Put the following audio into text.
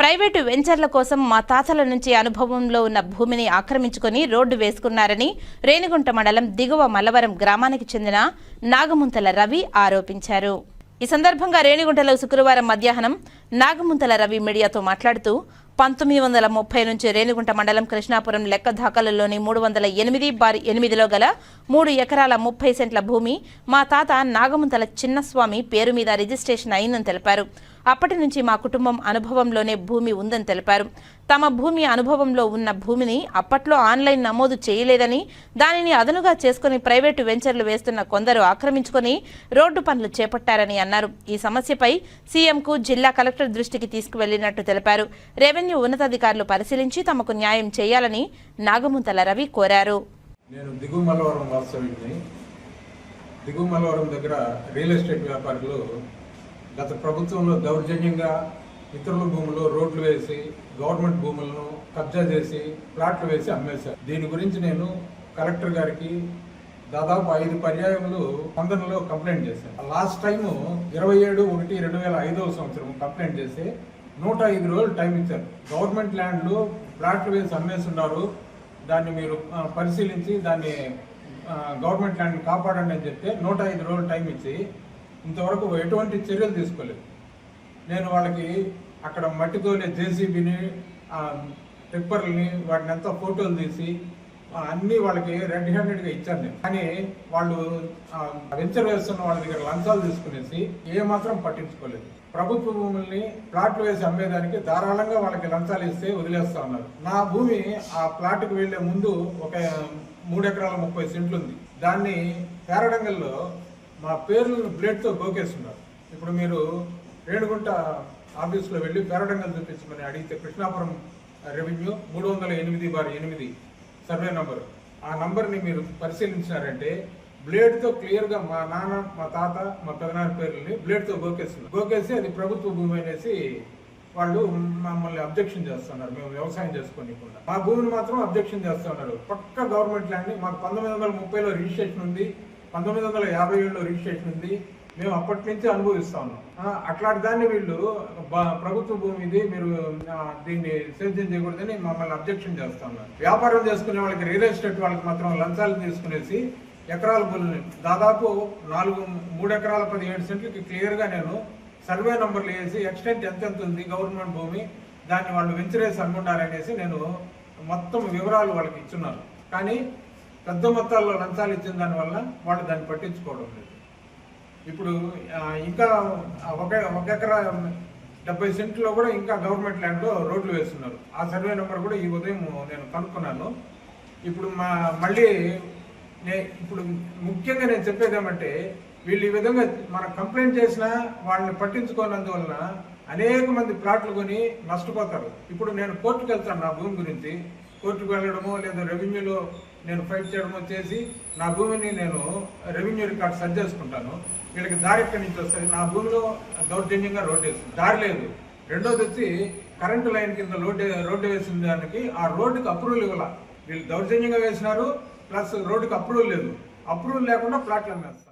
Private వెంచర్ల కోసం మా తాతల నుంచి అనుభవంలో ఉన్న భూమిని ఆక్రమించుకొని రోడ్డు వేసుకున్నారని రేణిగుంట మండలం దిగువ మలవరం గ్రామానికి చెందిన నాగముంతల రవి ఆరోపించారు. ఈ సందర్భంగా రేణిగుంటలో శుక్రవారం మధ్యాహ్నం నాగముంతల రవి మీడియాతో మాట్లాడుతూ పంతొమ్మిది వందల ముప్పై నుంచి రేణిగుంట మండలం కృష్ణాపురం లెక్క దాఖలలోని మూడు వందల ఎనిమిది బారి ఎనిమిదిలో గల మూడు ఎకరాల ముప్పై సెంట్ల భూమి మా తాత నాగముంతల చిన్నస్వామి పేరు మీద రిజిస్ట్రేషన్ అయిందని తెలిపారు. అప్పటి నుంచి మా కుటుంబం అనుభవంలోనే భూమి ఉందని తెలిపారు. తమ భూమి అనుభవంలో ఉన్న భూమిని అప్పట్లో ఆన్లైన్ నమోదు చేయలేదని దానిని అదనుగా చేసుకుని ప్రైవేటు వెంచర్లు వేస్తున్న కొందరు ఆక్రమించుకొని రోడ్డు పనులు చేపట్టారని అన్నారు. ఈ సమస్యపై సీఎంకు జిల్లా కలెక్టర్ దృష్టికి తీసుకువెళ్ళినట్టు తెలిపారు. రెవెన్యూ ఉన్నతాధికారులు పరిశీలించి తమకు న్యాయం చేయాలని నాగముంతల రవి కోరారు. నేను దిగుమలవరం వాస్తవ్యుడిని. దిగుమలవరం దగ్గర రియల్ ఎస్టేట్ వ్యాపారులు గత ప్రభుత్వంలో దౌర్జన్యంగా ఇతరుల భూములు రోడ్లు వేసి గవర్నమెంట్ భూములను కబ్జా చేసి ప్లాట్లు వేసి అమ్మేశారు. దీని గురించి నేను కలెక్టర్ గారికి దాదాపు ఐదు పర్యాయములు స్పందనలో కంప్లైంట్ చేశాను. లాస్ట్ టైం ఇరవై ఏడు ఒకటి రెండు వేల ఐదవ సంవత్సరం కంప్లైంట్ చేసి నూట ఐదు రోజులు టైం ఇచ్చారు. గవర్నమెంట్ ల్యాండ్లు ప్లాట్లు వేసి అమ్మేస్తున్నారు. దాన్ని మీరు పరిశీలించి దాన్ని గవర్నమెంట్ ల్యాండ్ కాపాడండి అని చెప్తే నూట ఐదు రోజులు టైం ఇచ్చి ఇంతవరకు ఎటువంటి చర్యలు తీసుకోలేదు. నేను వాళ్ళకి అక్కడ మట్టితోనే జేసీబీని టిప్పర్ని వాటిని అంతా ఫోటోలు తీసి అన్నీ వాళ్ళకి రెడ్ హ్యాండెడ్గా ఇచ్చాను నేను. కానీ వాళ్ళు వెంచర్ వేస్తున్న వాళ్ళ దగ్గర లంచాలు తీసుకునేసి ఏమాత్రం పట్టించుకోలేదు. ప్రభుత్వ భూముల్ని ప్లాట్లు వేసి అమ్మేదానికి ధారాళంగా వాళ్ళకి లంచాలు ఇస్తే వదిలేస్తా ఉన్నారు. నా భూమి ఆ ప్లాట్కి వెళ్ళే ముందు ఒక మూడు ఎకరాల ముప్పై సెంట్లు ఉంది. దాన్ని పేరడంగల్లో మా పేర్లను బ్లేడ్తో గోకేస్తున్నారు ఇప్పుడు మీరు రేణుగుంట ఆఫీసులో వెళ్ళి పేరడంగల్ చూపించమని అడిగితే కృష్ణాపురం రెవెన్యూ మూడు వందల ఎనిమిది బార్ ఎనిమిది సర్వే నంబర్. ఆ నంబర్ని మీరు పరిశీలించినారంటే బ్లేడ్తో క్లియర్గా మా నాన్న మా తాత మా పెదనాన్న పేర్లని బ్లేడ్తో గోకేస్తున్నారు గోకేసి అది ప్రభుత్వ భూమి అనేసి వాళ్ళు మమ్మల్ని అబ్జెక్షన్ చేస్తున్నారు. మేము వ్యవసాయం చేసుకోనికుండా. మా భూమిని మాత్రం అబ్జెక్షన్ చేస్తున్నారు. పక్క గవర్నమెంట్ ల్యాండ్ మాకు పంతొమ్మిది వందల ముప్పైలో రిజిస్ట్రేషన్ ఉంది. పంతొమ్మిది వందల యాభై ఏడులో రిజిస్ట్రేషన్ ఉంది. మేము అప్పటి నుంచి అనుభవిస్తా ఉన్నాం. అట్లాంటి దాన్ని వీళ్ళు ప్రభుత్వ భూమి ఇది మీరు దీన్ని సేద్యం చేయకూడదని మమ్మల్ని అబ్జెక్షన్ చేస్తా ఉన్నారు. వ్యాపారం చేసుకునే వాళ్ళకి రియల్ ఎస్టేట్ వాళ్ళకి మాత్రం లంచాలు తీసుకునేసి ఎకరాల భూముల్ని దాదాపు నాలుగు మూడు ఎకరాల పదిహేడు సెంట్లకి క్లియర్గా నేను సర్వే నంబర్లు వేసి ఎక్స్టెంట్ ఎంత ఎంత ఉంది గవర్నమెంట్ భూమి దాన్ని వాళ్ళు వెంచరేసి అనుకుంటారనేసి నేను మొత్తం వివరాలు వాళ్ళకి ఇచ్చున్నాను. కానీ పెద్ద మొత్తాల్లో లంచాలు ఇచ్చిన దానివల్ల వాళ్ళు దాన్ని పట్టించుకోవడం లేదు. ఇప్పుడు ఇంకా ఒక ఒక ఎకరా డెబ్బై సెంట్లో కూడా ఇంకా గవర్నమెంట్ ల్యాండ్లో రోడ్లు వేస్తున్నారు. ఆ సర్వే నెంబర్ కూడా ఈ ఉదయం నేను కనుక్కున్నాను. ఇప్పుడు మా మళ్ళీ నే ఇప్పుడు ముఖ్యంగా నేను చెప్పేది ఏమంటే వీళ్ళు ఈ విధంగా మనం కంప్లైంట్ చేసినా వాళ్ళని పట్టించుకోనందువలన అనేక మంది ప్లాట్లు కొని నష్టపోతారు. ఇప్పుడు నేను కోర్టుకు వెళ్తాను నా భూమి గురించి. కోర్టుకు వెళ్ళడమో లేదా రెవెన్యూలో నేను ఫైట్ చేయడం చేసి నా భూమిని నేను రెవెన్యూ రికార్డ్ సర్చ్ చేసుకుంటాను. వీళ్ళకి దారి ఎక్కడి నుంచి వస్తుంది? నా భూమిలో దౌర్జన్యంగా రోడ్డు వేసింది దారి లేదు. రెండోది వచ్చి కరెంటు లైన్ కింద రోడ్డు రోడ్డు వేసిన దానికి ఆ రోడ్డుకి అప్రూవల్ ఇవ్వాల. వీళ్ళు దౌర్జన్యంగా వేసినారు ప్లస్ రోడ్డుకి అప్రూవల్ లేదు. అప్రూవల్ లేకుండా ప్లాట్లు అమ్మేస్తారు.